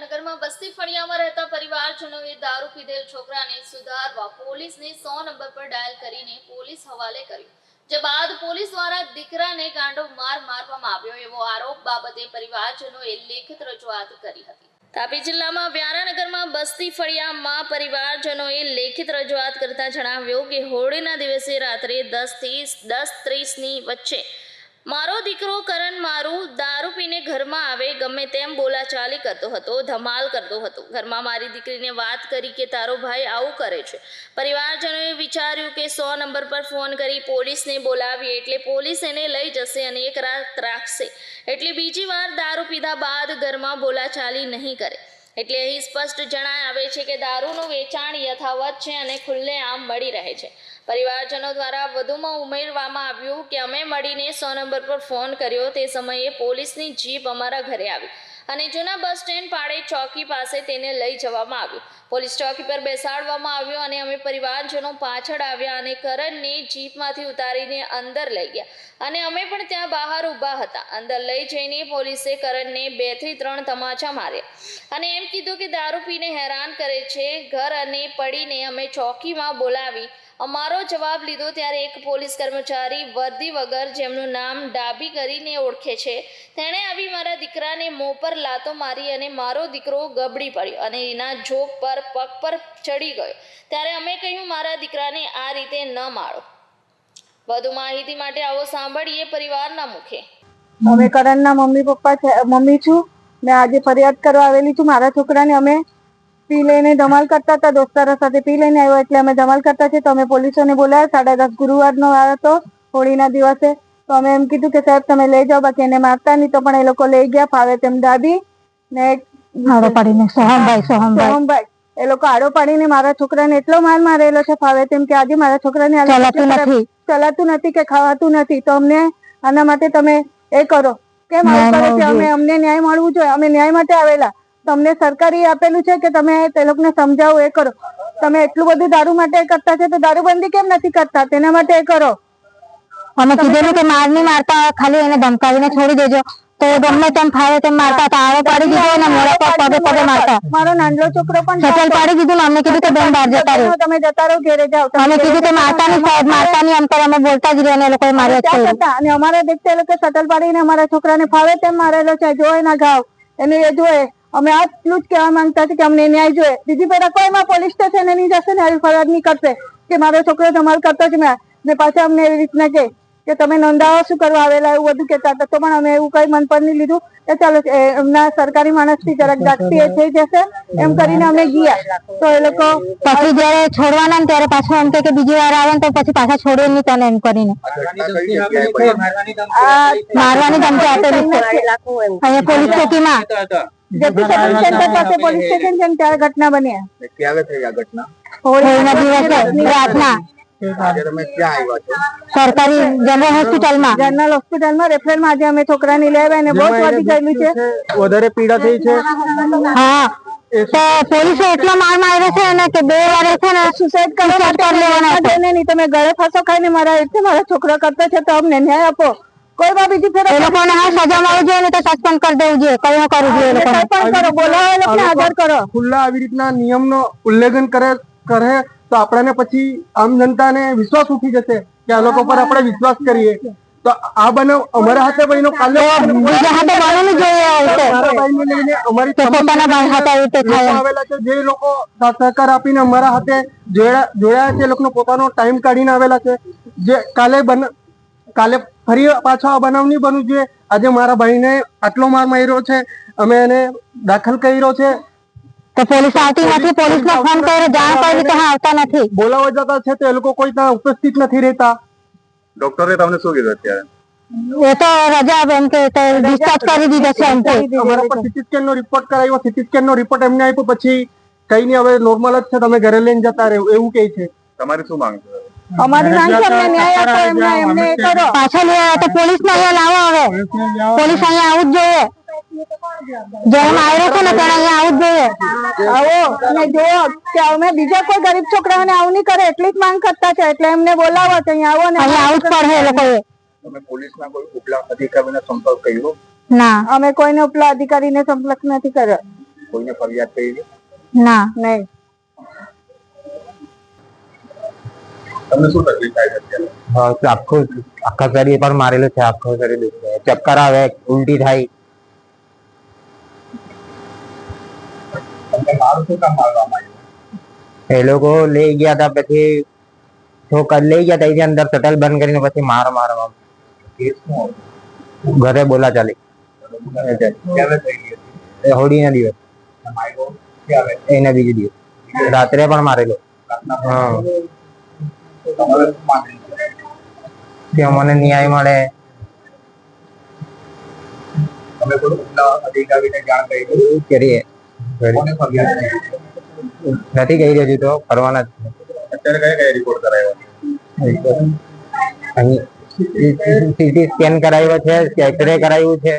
વ્યારાનગરમાં વસ્તી ફળિયામાં રહેતા પરિવારજનોએ દારૂ પીધેલ છોકરાને સુધારવા પોલીસને સો નંબર પર ડાયલ કરીને પોલીસ હવાલે કર્યું. જે બાદ પોલીસ દ્વારા દીકરાને ગાંડો માર મારવામાં આવ્યો એવો આરોપ બાબતે પરિવારજનોએ લેખિત રજૂઆત કરી હતી. તાપી જિલ્લામાં વ્યારાનગરમાં બસ્તી ફળિયામાં પરિવારજનોએ લેખિત રજૂઆત કરતા જણાવ્યું કે હોળીના દિવસે રાત્રે દસથી દસ ત્રીસની વચ્ચે મારો દીકરો કરણ મારું દારૂ પીને ઘરમાં આવે, ગમે તેમ બોલાચાલી કરતો હતો, ધમાલ કરતો હતો. ઘરમાં મારી દીકરીને વાત કરી કે તારો ભાઈ આવું કરે છે. પરિવારજનોએ વિચાર્યું કે સો નંબર પર ફોન કરી પોલીસને બોલાવીએ, એટલે પોલીસ એને લઈ જશે અને એક રાત રાખશે. એટલે બીજી વાર દારૂ પીધા બાદ ઘરમાં બોલાચાલી નહીં કરે. એટલે અહીં સ્પષ્ટ જણાય આવે છે કે દારૂનું વેચાણ યથાવત છે અને ખુલ્લેઆમ મળી રહે છે. પરિવારજનો દ્વારા વધુમાં ઉમેરવામાં આવ્યું કે અમે મળીને સો નંબર પર ફોન કર્યો. તે સમયે પોલીસની જીપ અમારા ઘરે આવી અને જૂના બસ સ્ટેન્ડ પાડે ચોકી પાસે તેને લઈ જવામાં આવ્યું. પોલીસ ચોકી પર બેસાડવામાં આવ્યો અને અમે પરિવારજનો પાછળ આવ્યા અને કરણને જીપમાંથી ઉતારીને અંદર લઈ ગયા અને અમે પણ ત્યાં બહાર ઊભા હતા. અંદર લઈ જઈને પોલીસે કરણને બેથી ત્રણ તમાચા માર્યા. અને એમ કીધું કે દારૂ પીને હેરાન કરે છે, ઘર અને પડીને અમે ચોકીમાં બોલાવી. અમારો જવાબ લીધો ત્યારે એક પોલીસ કર્મચારી વર્દી વગર જેમનું નામ ડાબી કરીને ઓળખે છે. તેણે આવી મારા દીકરાને મોં પર લાતો મારી અને મારો દીકરો ગબડી પડ્યો અને એના જોક પર પગ પર ચડી ગયો. ત્યારે અમે કહ્યું, મારા દીકરાને આ રીતે ન મારો. વધુ માહિતી માટે આવો સાંભળીએ પરિવારના મુખે. અમે કરણના મમ્મી પપ્પા મમ્મી છું? ને આજે ફરિયાદ કરવા આવેલી છું. મારા છોકરાને અમે પી લઈને ધમાલ કરતા હતા. દોસ્તારો સાથે પી લઈને આવ્યો એટલે અમે ધમાલ કરતા છે તો અમે પોલીસોને બોલાવ્યા સાડા દસ ગુરુવારનો વાર હતો હોળીના દિવસે. તો અમે એમ કીધું કે સાહેબ તમે લઈ જાઓ. બાકી એને મારતા નહીં. તો પણ એ લોકો લઈ ગયા. ફાવે તેમ દાબી ને આડો પાડીને. સોહમભાઈ સોહમભાઈ. સોહમભાઈ. એ લોકો આડો પાડીને મારા છોકરાને એટલો માર મારેલો છે. ફાવે તેમ કે આજે મારા છોકરાને ચલાતું નથી. ચલાતું નથી કે ખાવાતું નથી. તો અમને આના માટે તમે એ કરો. કેમ આવું કરે છે અમે અમને ન્યાય મળવું જોઈએ. અમે ન્યાય માટે આવેલા. તમને સરકારી આપેલું છે કે તમે તે લોકોને સમજાવો એ કરો. તમે એટલું બધું દારૂ માટે કરતા છે તો દારૂબંધી કેમ નથી કરતા? તેના માટે એ કરો. અમે કીધેલું કે માર નહીં મારતા ખાલી એને ધમકાવીને છોડી દેજો. તો ગમે તેમ ફાવે તેમ મારતા હતા આડો પાડી દીધો અને મોડા પર પગે પગે મારતા. મારો નાનલો છોકરો પણ ચપલ પાડી દીધું અમને કીધું કે બેન બહાર જતા રહ્યો તમે જતા રહો ઘેરે જાઓ. અમે કીધું કે મારતા નહીં સાહેબ એમ કરે અમે બોલતા જ રહ્યા અને એ લોકોએ માર્યા કરતા? અને અમારા દેખતા એ લોકો શટલ પાડીને અમારા છોકરાને ફાવે તેમ મારેલો છે જોય ના ઘાવ. એને એ જોએ અમે આટલું જ કહેવા માંગતા છે કે અમને ન્યાય જોઈએ. બીજી પેલા કોઈમાં પોલીસ સ્ટેશન એની જશે ને આવી ફરિયાદ નહીં કરશે. કે મારો છોકરો તમારો કરતો જ મેં ને પાછા અમને એવી રીતના કે કે તમે નોંધાવો શું કરવા આવેલા એવું બધું કહેતા હતા. તો પણ અમે એવું કઈ મન પર નહીં લીધું કે ચાલો એમના સરકારી માણસથી જરાક જાગતી એ થઈ જશે. એમ કરીને અમે ગયા. તો એ લોકો પછી જયારે છોડવાના ને ત્યારે પાછું એમ કે બીજી વાર આવે ને તો પછી પાછા છોડે નહીં તને એમ કરીને. આ મારવાની ધમકી આપેલી અહીંયા પોલીસ ચોકીમાં. સેન્ટર પાસે પોલીસ સ્ટેશન છે ને ત્યારે ઘટના બની. ક્યારે થઈ આ ઘટના? હોળીના દિવસે. રાતના. આજે તમે ક્યાં આવ્યા છો સરકારી જનરલ હોસ્પિટલમાં જનરલ હોસ્પિટલમાં રેફરલમાં આજે અમે છોકરાને લઈ આવ્યા અને બહુ વધી ગયેલું છે. વધારે પીડા થઈ છે. હા. તો પોલીસે એટલો માર માર્યો છે ને કે બે વારે છે ને સુસાઇડ કરી લેવાના ના નહીં તમે ગળે ફાંસો ખાઈને મારા એટલે મારા છોકરો કરતો છે તો અમને ન્યાય આપો. કોઈ બા બીજી ફેર એ લોકોને હા સજા મળવી જોઈએ ને તો સસ્પેન્ડ કરી દેવું જોઈએ. કઈ કરવું જોઈએ એ સસ્પેન્ડ પણ કરો બોલાવો લોકોને આદર કરો. ખુલ્લા આવી રીતના નિયમનો ઉલ્લંઘન કરે કરે તો આપણને પછી આમ જનતાને વિશ્વાસ ઉઠી જશે કે આ લોકો પર આપણે વિશ્વાસ કરીએ. તો આ બનાવ અમારા હાથે ભાઈનો કાલે બીજા હાથે જોઈએ અમારી પોતાના હાથે રીતે. આવેલા છે જે લોકો સહકાર આપીને અમારા હાથે જોયા જોયા છે લોકો લોકોનો પોતાનો ટાઈમ કાઢીને આવેલા છે. જે કાલે બન કાલે ફરી પાછો આ બનાવ નહીં બનવું જોઈએ આજે મારા ભાઈને આટલો માર માર્યો છે. અમે એને દાખલ કર્યો છે. તો પોલીસ આવતી નથી પોલીસ નો ફોન કર્યો જાણ કરી તો આવતા નથી. બોલાવા જતા છે તો એ લોકો કોઈ ત્યાં ઉપસ્થિત નથી રહેતા. ડોક્ટરે તમને શું કીધું અત્યારે? એ તો રજા એમ કે ડિસ્ચાર્જ કરી દીધો છે એમ કે. અમારા પર સીટી સ્કેન નો રિપોર્ટ કરાયો સીટી સ્કેન નો રિપોર્ટ એમને આપ્યો પછી કઈ નહીં હવે નોર્મલ જ છે તમે ઘરે લઈને જતા રહો એવું કહે છે. તમારી શું માંગ છે? અમારી માંગ છે અમને ન્યાય આપો એમને એમને કરો. પાછળ લઈ આવ્યા તો પોલીસ ને અહીંયા લાવો હવે. પોલીસ અહીંયા આવું જ જોઈએ. જેમ આવ્યો છે ને તેને અહીંયા આવું જ જોઈએ. આવો અને જુઓ કે અમે બીજા કોઈ ગરીબ છોકરાઓને આવું નહીં કરે એટલી જ માંગ કરતા છે એટલે એમને બોલાવો તો અહીંયા આવો ને અહીંયા આવું જ પડે એ લોકોએ. તમે પોલીસના કોઈ ઉપલા અધિકારીને સંપર્ક કર્યો? ના. અમે કોઈને ઉપલા અધિકારીને સંપર્ક નથી કર્યો. કોઈને ફરિયાદ કરી ના નહીં. તમને શું તકલીફ થાય છે અત્યારે? આખા શરીર પર મારેલું છે આખું શરીર ચક્કર આવે ઉલટી થાય. મારું શું કામ મારવામાં આવ્યું એ લોકો લઈ ગયા હતા પછી છોકરા લઈ ગયા એની અંદર શટલ બંધ કરીને પછી માર મારવા ઘરે બોલા ચાલી. હોળી ના દિવસ. એના બીજે દિવસ. રાત્રે પણ મારેલો. હા. મને ન્યાય મળે. તમે અધિકારીને જાણ કરીએ? નથી કહી રહ્યો તો ફરવાના જ કયા રિપોર્ટ કરાયો? છે અહીં સીટી સ્કેન કરાવ્યો છે એક્સરે કરાવ્યું છે.